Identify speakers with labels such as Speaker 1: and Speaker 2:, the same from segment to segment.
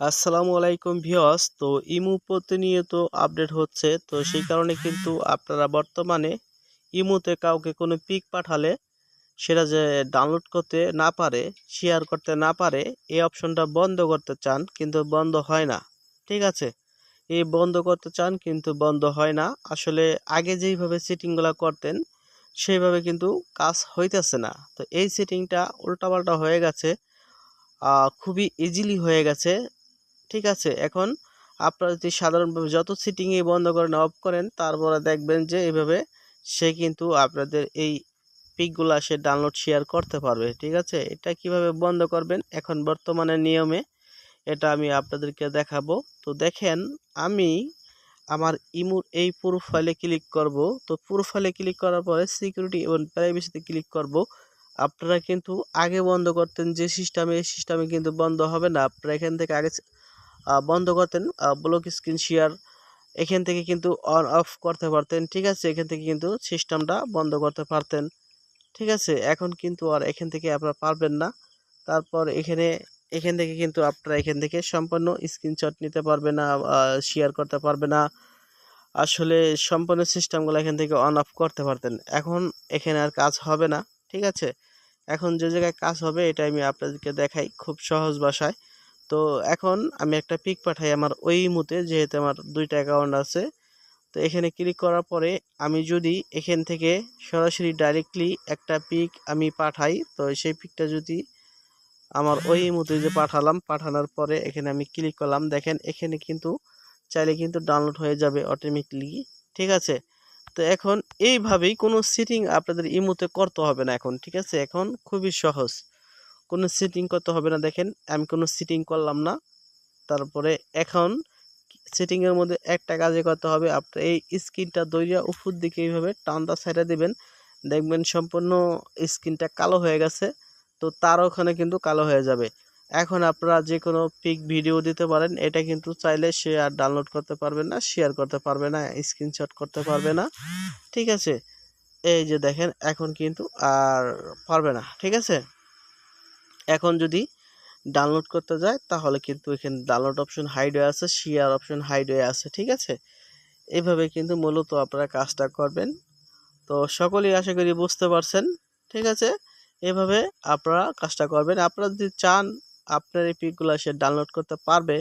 Speaker 1: আসসালামু আলাইকুম ভিওস তো ইমু প্রতিনিয়ত আপডেট হচ্ছে। তো সেই কারণে কিন্তু আপনারা বর্তমানে ইমুতে কাউকে কোনো পিক পাঠালে সেটা যে ডাউনলোড করতে না পারে শেয়ার করতে না পারে, এই অপশনটা বন্ধ করতে চান কিন্তু বন্ধ হয় না। ঠিক আছে? এই বন্ধ করতে চান কিন্তু বন্ধ হয় না। আসলে আগে যেইভাবে সেটিংগুলো করতেন, সেইভাবে কিন্তু কাজ হইতেছে না। তো এই সেটিংটা উল্টাপাল্টা হয়ে গেছে খুবই ইজিলি হয়ে গেছে। ঠিক আছে? এখন আপনারা যদি সাধারণভাবে যত সিটিংয়ে বন্ধ করেন অফ করেন, তারপরে দেখবেন যে এইভাবে সে কিন্তু আপনাদের এই পিকগুলো সে ডাউনলোড শেয়ার করতে পারবে, ঠিক আছে? এটা কীভাবে বন্ধ করবেন? এখন বর্তমানে নিয়মে এটা আমি আপনাদেরকে দেখাবো। তো দেখেন, আমি আমার ইমুর এই প্রোফাইলে ক্লিক করব। তো প্রোফাইলে ক্লিক করার পরে সিকিউরিটি এবং প্রাইভেসিতে ক্লিক করব। আপনারা কিন্তু আগে বন্ধ করতেন যে সিস্টেমে এই সিস্টেমে কিন্তু বন্ধ হবে না। আপনারা এখান থেকে আগে বন্ধ করতেন ব্লক স্ক্রিন শেয়ার এখান থেকে কিন্তু অন অফ করতে পারতেন, ঠিক আছে? এখান থেকে কিন্তু সিস্টেমটা বন্ধ করতে পারতেন, ঠিক আছে? এখন কিন্তু আর এখান থেকে আপনারা পারবেন না। তারপর এখানে, এখান থেকে কিন্তু আপনারা এখান থেকে সম্পূর্ণ স্ক্রিনশট নিতে পারবে না শেয়ার করতে পারবে না। আসলে সম্পূর্ণ সিস্টেমগুলো এখান থেকে অন অফ করতে পারতেন। এখন এখানে আর কাজ হবে না, ঠিক আছে? এখন যে জায়গায় কাজ হবে এটা আমি আপনাদেরকে দেখাই খুব সহজ ভাষায়। তো এখন আমি একটা পিক পাঠাই আমার ওই মুতে যেহেতু আমার দুইটা অ্যাকাউন্ট আছে। তো এখানে ক্লিক করার পরে আমি যদি এখান থেকে সরাসরি ডাইরেক্টলি একটা পিক আমি পাঠাই, তো সেই পিকটা যদি আমার ওই মুতে যে পাঠালাম, পাঠানোর পরে এখানে আমি ক্লিক করলাম। দেখেন এখানে কিন্তু চাইলে কিন্তু ডাউনলোড হয়ে যাবে অটোমেটিকলি ঠিক আছে? তো এখন এইভাবেই কোনো সিটিং আপনাদের ইমুতে করতে হবে না এখন, ঠিক আছে? এখন খুবই সহজ। কোনো সিটিং করতে হবে না, দেখেন, আমি কোনো সিটিং করলাম না। তারপরে এখন সেটিংয়ের মধ্যে একটা কাজে করতে হবে আপনার এই স্ক্রিনটা দইরা উপর দিকে এইভাবে টানটা সাইডে দেবেন। দেখবেন সম্পূর্ণ স্ক্রিনটা কালো হয়ে গেছে, তো তার ওখানে কিন্তু কালো হয়ে যাবে। এখন আপনারা যে কোনো পিক ভিডিও দিতে পারেন, এটা কিন্তু চাইলে সে আর ডাউনলোড করতে পারবে না শেয়ার করতে পারবে না স্ক্রিনশট করতে পারবে না। ঠিক আছে? এই যে দেখেন, এখন কিন্তু আর পারবে না, ঠিক আছে? এখন যদি ডাউনলোড করতে যায়, তাহলে কিন্তু এখানে ডাউনলোড অপশন হাইড হয়ে আছে শেয়ার অপশন হাইড হয়ে আছে, ঠিক আছে? এইভাবে কিন্তু মূলত আপনারা কাজটা করবেন। তো সকলেই আশা করি বুঝতে পারছেন, ঠিক আছে? এভাবে আপনারা কাজটা করবেন। আপনারা যদি চান আপনার এই পিকগুলো সে ডাউনলোড করতে পারবে,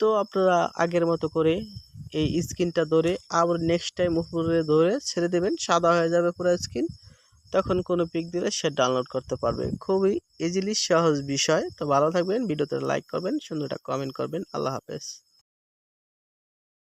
Speaker 1: তো আপনারা আগের মতো করে এই স্ক্রিনটা ধরে আবার নেক্সট টাইম উপরে ধরে ছেড়ে দেবেন। সাদা হয়ে যাবে পুরো স্ক্রিন তখন কোনো পিক দিলে সে ডাউনলোড করতে পারবে। খুবই ইজিলি সহজ বিষয়। তো ভালো থাকবেন, ভিডিওতে লাইক করবেন সুন্দরটা কমেন্ট করবেন। আল্লাহ হাফেজ।